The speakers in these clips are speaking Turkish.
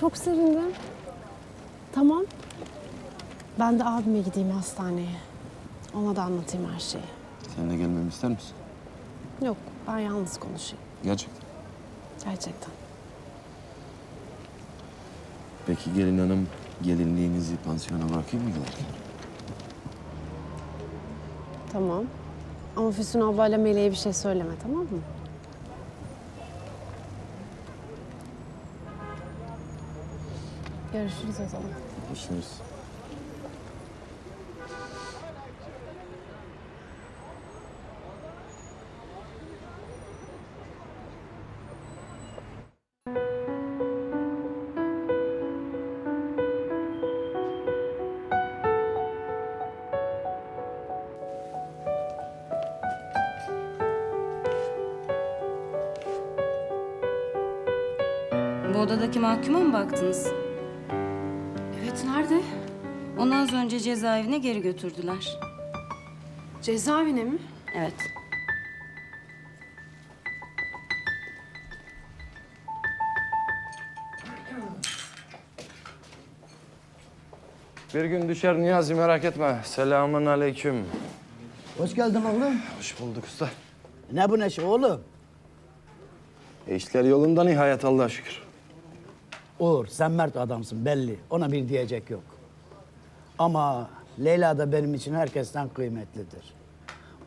Çok sevindim. Tamam. Ben de abime gideyim hastaneye. Ona da anlatayım her şeyi. Sen de gelmemi ister misin? Yok, ben yalnız konuşayım. Gerçekten. Gerçekten. Peki gelin hanım gelinliğinizi pansiyona bırakayım mı giderken? Tamam. Ama Füsun ablayla Meleğe bir şey söyleme, tamam mı? Görüşürüz o zaman. Görüşürüz. Bu odadaki mahkuma mı baktınız? Evet, nerede? Onu az önce cezaevine geri götürdüler. Cezaevine mi? Evet. Bir gün düşer Niyazi merak etme. Selamun aleyküm. Hoş geldin oğlum. Hoş bulduk usta. Ne bu neşe oğlum? E işler yolunda nihayet Allah'a şükür. Uğur sen mert adamsın belli. Ona bir diyecek yok. Ama Leyla da benim için herkesten kıymetlidir.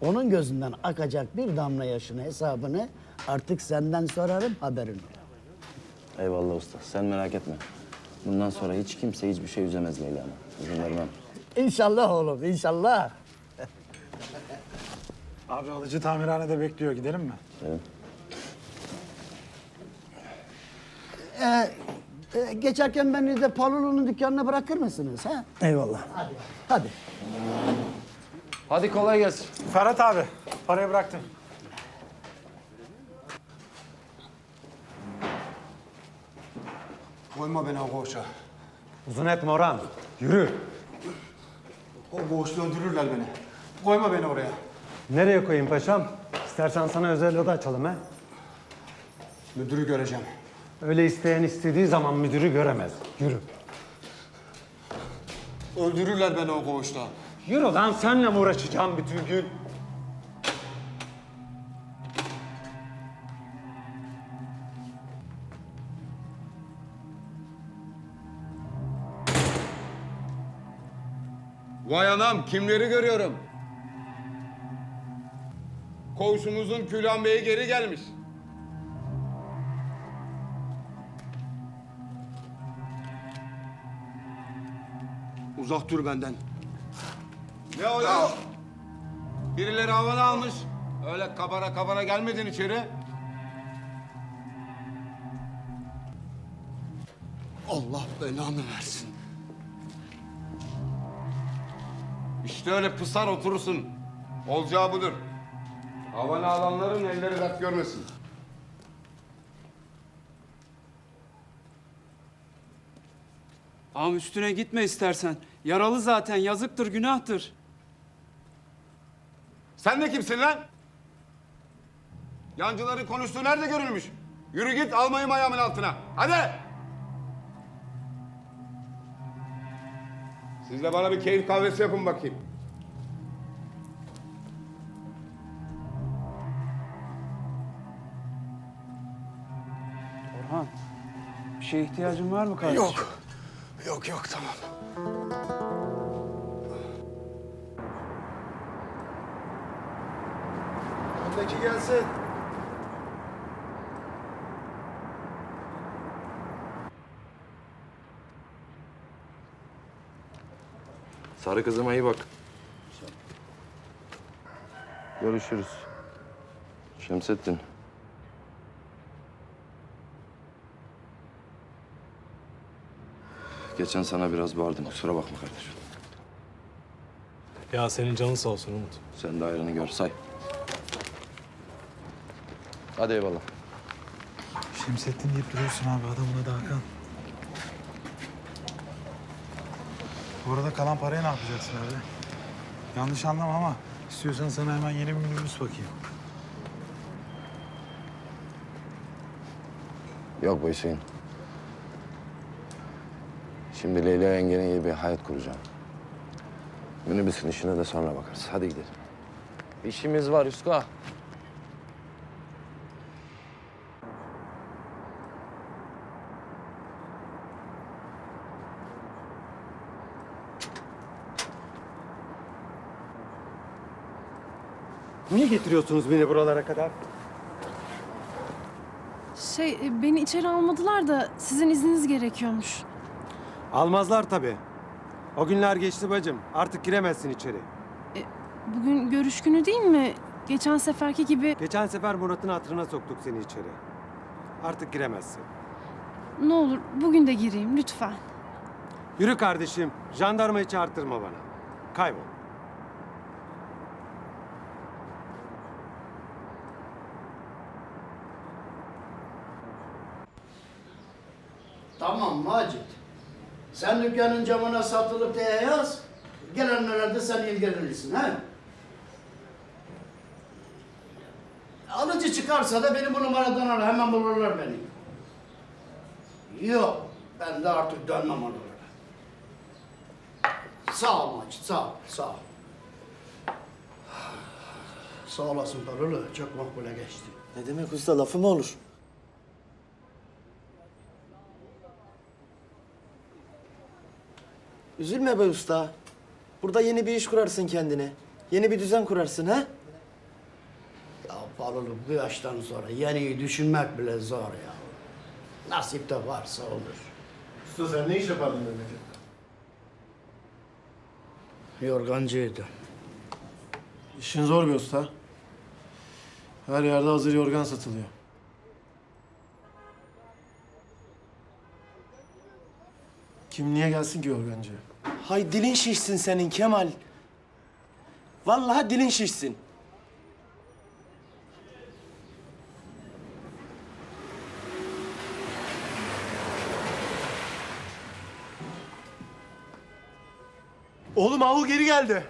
Onun gözünden akacak bir damla yaşını hesabını artık senden sorarım haberin ol. Eyvallah usta. Sen merak etme. Bundan sonra hiç kimse hiçbir şey üzemez Leyla Hanım. İzin vermem. İnşallah oğlum inşallah. Abi alıcı tamirhanede bekliyor. Gidelim mi? Evet. Ee, e, geçerken beni de Palulu'nun dükkanına bırakır mısınız? Ha? Eyvallah. Hadi. Hadi. Hadi kolay gelsin. Ferhat abi, parayı bıraktım. Koyma beni o koğuşa. Uzun etme Orhan. Yürü. O koğuşta öldürürler beni. Koyma beni oraya. Nereye koyayım paşam? İstersen sana özel oda açalım ha. Müdürü göreceğim. Öyle isteyen istediği zaman müdürü göremez. Yürü. Öldürürler beni o koğuşta. Yürü lan senle mi uğraşacağım bütün gün? Vay anam kimleri görüyorum. Koğuşumuzun Külhan Bey'i geri gelmiş. Uzak dur benden. Ne o ya? Birileri havanı almış. Öyle kabara kabara gelmedin içeri. Allah belanı versin. İşte öyle pısar oturursun. Olacağı budur. Havanı alanların elleri dert görmesin. Ağam üstüne gitme istersen. Yaralı zaten yazıktır günahtır. Sen de kimsin lan? Yancıların konuştuğu nerede görülmüş? Yürü git almayayım ayağımın altına. Hadi! Siz de bana bir keyif kahvesi yapın bakayım. Orhan bir şeye ihtiyacın var mı kardeşim? Yok. Yok yok tamam. Öndeki gelsin. Sarı kızıma iyi bak. Görüşürüz. Şemsettin. Geçen sana biraz bağırdım. Kusura bakma kardeşim. Ya senin canın sağ olsun Umut. Sen de ayrını gör. Say. Hadi eyvallah. Şemsettin deyip duruyorsun abi. Adamın adı Hakan. Bu arada kalan parayı ne yapacaksın abi? Yanlış anlama ama istiyorsan sana hemen yeni bir minibüs bakayım. Yok bu Hüseyin. Şimdi Leyla yengenin iyi bir hayat kuracağım. Minibüsün işine de sonra bakarız. Hadi gidelim. İşimiz var Üska. Niye getiriyorsunuz beni buralara kadar? Şey, e, beni içeri almadılar da sizin izniniz gerekiyormuş. Almazlar tabii. O günler geçti bacım. Artık giremezsin içeri. Bugün görüş günü değil mi? Geçen seferki gibi Geçen sefer Murat'ın hatırına soktuk seni içeri. Artık giremezsin. ne olur bugün de gireyim lütfen. Yürü kardeşim. Jandarmayı çağırtırma bana. Kaybol. Tamam Macit. Sen dükkanın camına satılıp diye yaz. Gelenlerle de sen ilgilenirsin ha? Alıcı çıkarsa da beni bu numaradan ara. Hemen bulurlar beni. Yok. Ben de artık dönmem oralara. Sağ ol Macit. Sağ ol. Sağ ol. Sağ olasın Parulu. Çok makbule geçti. Ne demek usta lafı mı olur? Üzülme be usta. Burada yeni bir iş kurarsın kendine. Yeni bir düzen kurarsın ha? Ya Parulu bu yaştan sonra yeniyi düşünmek bile zor ya. Nasip de varsa olur. Usta sen ne iş yapardın Mehmet'e? Yorgancıydı. İşin zor bir usta. Her yerde hazır yorgan satılıyor. Kim niye gelsin ki yorgancı? Hay dilin şişsin senin Kemal. Vallahi dilin şişsin. Oğlum avul geri geldi.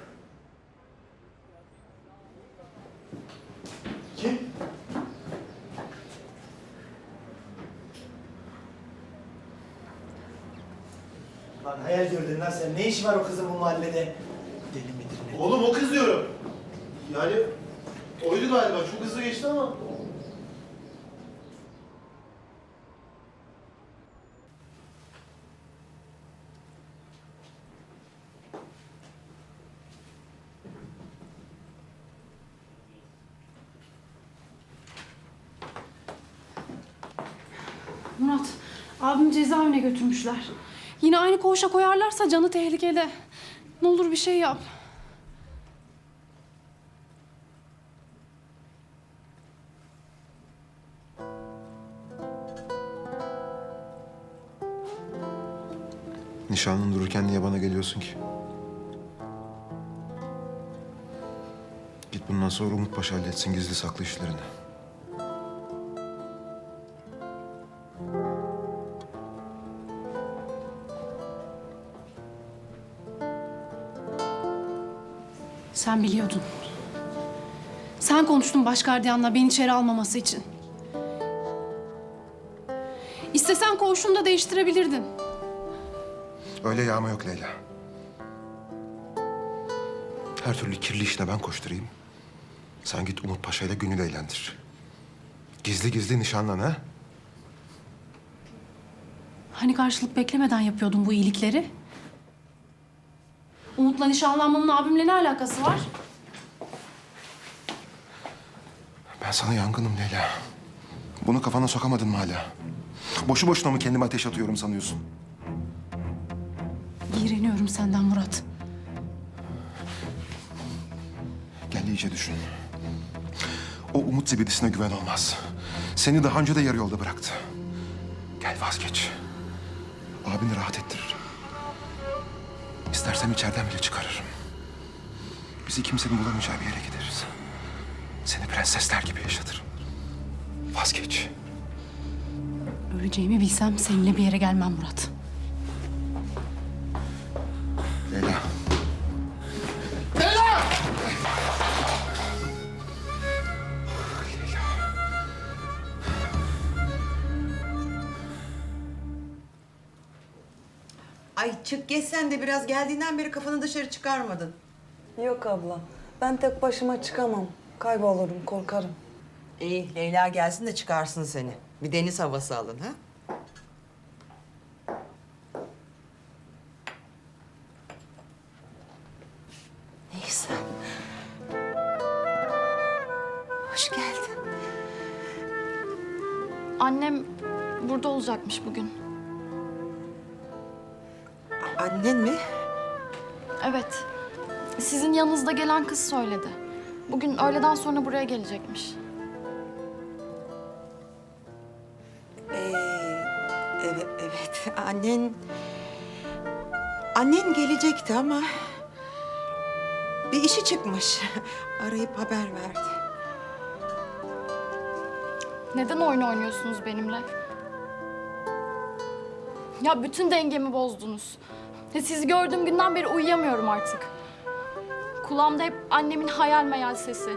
Kim? Lan hayal Ne iş var o kızın bu mahallede? Deli midir ne? Oğlum o kız diyorum. Yani oydu galiba. Çok hızlı geçti ama. Murat, abimi cezaevine götürmüşler. Yine aynı koğuşa koyarlarsa canı tehlikede. Ne olur bir şey yap. Nişanlın dururken niye bana geliyorsun ki? Git bundan sonra Umut Paşa halletsin gizli saklı işlerini. Sen biliyordun. Sen konuştun başgardiyanla beni içeri almaması için. İstesen koğuşunu da değiştirebilirdin. Öyle yağma yok Leyla. Her türlü kirli işine ben koşturayım. Sen git Umut Paşa ile Gönül eğlendir. Gizli gizli nişanlan ha? Hani karşılık beklemeden yapıyordun bu iyilikleri? Umut'la nişanlanmamın abimle ne alakası var? Ben sana yangınım Leyla. Bunu kafana sokamadın mı hala? Boşu boşuna mı kendime ateş atıyorum sanıyorsun? İğreniyorum senden Murat. Gel iyice düşün. O umut zibidisine güven olmaz. Seni daha önce de yarı yolda bıraktı. Gel vazgeç. Abini rahat ettiririm. İstersem içeriden bile çıkarırım. Bizi kimsenin bulamayacağı bir yere gideriz. Seni prensesler gibi yaşatırım. Vazgeç. Öleceğimi bilsem seninle bir yere gelmem Murat. Ay çık geç sen de biraz geldiğinden beri kafanı dışarı çıkarmadın. Yok abla. Ben tek başıma çıkamam. Kaybolurum, korkarım. İyi Leyla gelsin de çıkarsın seni. Bir deniz havası alın ha. Evet. Sizin yanınızda gelen kız söyledi. Bugün öğleden sonra buraya gelecekmiş. Ee, evet, evet. Annen... Annen gelecekti ama... Bir işi çıkmış. Arayıp haber verdi. Neden oyun oynuyorsunuz benimle? Ya bütün dengemi bozdunuz. Ya sizi gördüğüm günden beri uyuyamıyorum artık. Kulağımda hep annemin hayal meyal sesi.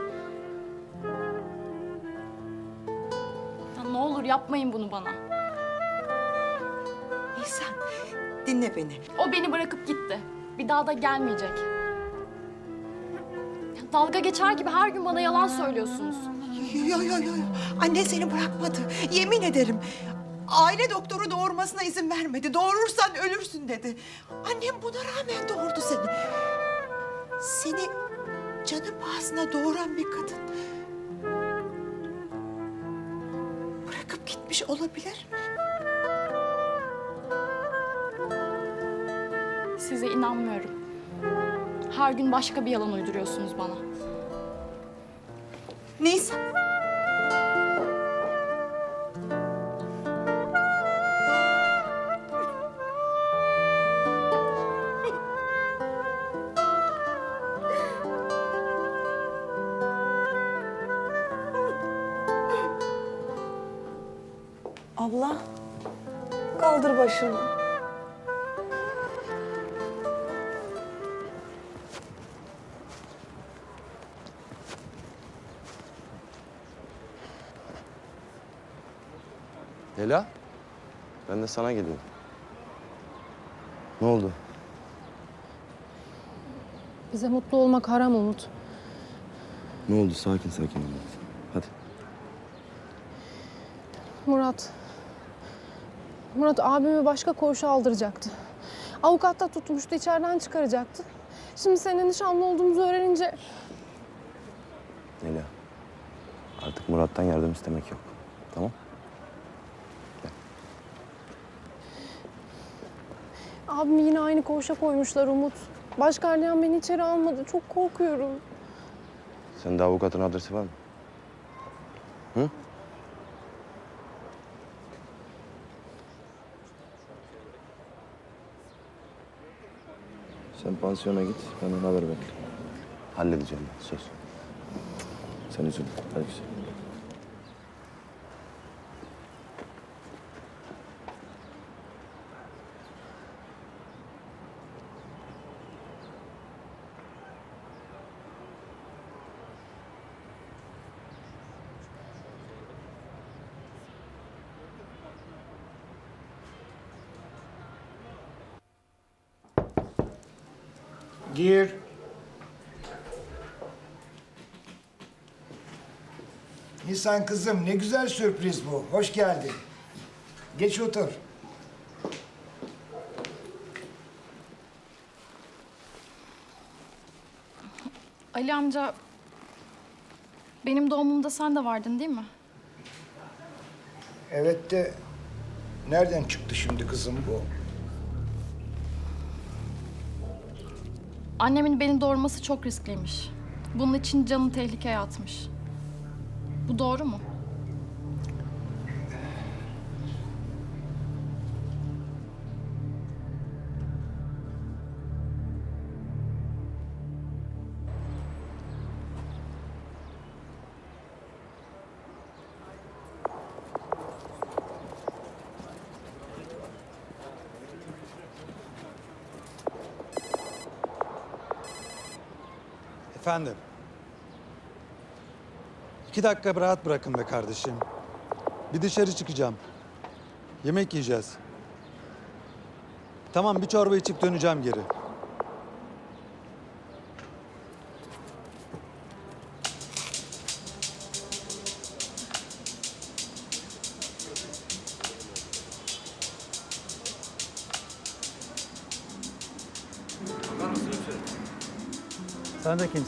Ya ne olur yapmayın bunu bana. Nisan, dinle beni. O beni bırakıp gitti. Bir daha da gelmeyecek. Ya dalga geçer gibi her gün bana yalan söylüyorsunuz. Yo yo yo yo. Anne seni bırakmadı. Yemin ederim. Aile doktoru doğurmasına izin vermedi. Doğurursan ölürsün dedi. Annem buna rağmen doğurdu seni. Seni canı pahasına doğuran bir kadın. Bırakıp gitmiş olabilir mi? Size inanmıyorum. Her gün başka bir yalan uyduruyorsunuz bana. Nisan. Kaldır başını. Leyla, ben de sana geliyorum. Ne oldu? Bize mutlu olmak haram Umut. Ne oldu? Sakin sakin anlat. Hadi. Murat. Murat abimi başka koğuşa aldıracaktı. Avukat da tutmuştu, içeriden çıkaracaktı. Şimdi senin nişanlı olduğumuzu öğrenince... Leyla, artık Murat'tan yardım istemek yok. Tamam? Abimi yine aynı koğuşa koymuşlar Umut. Baş gardiyan beni içeri almadı. Çok korkuyorum. Senin de avukatın adresi var mı? Hı? Pansiyona git, benden haber bekle. Halledeceğim ben, söz. Sen üzülme, hadi güzel. Gir. Nisan kızım ne güzel sürpriz bu. Hoş geldin. Geç otur. Ali amca... Benim doğumumda sen de vardın değil mi? Evet de nereden çıktı şimdi kızım bu? Annemin beni doğurması çok riskliymiş. Bunun için canını tehlikeye atmış. Bu doğru mu? Efendim. İki dakika rahat bırakın be kardeşim. Bir dışarı çıkacağım. Yemek yiyeceğiz. Tamam bir çorba içip döneceğim geri. Sen de kimsin?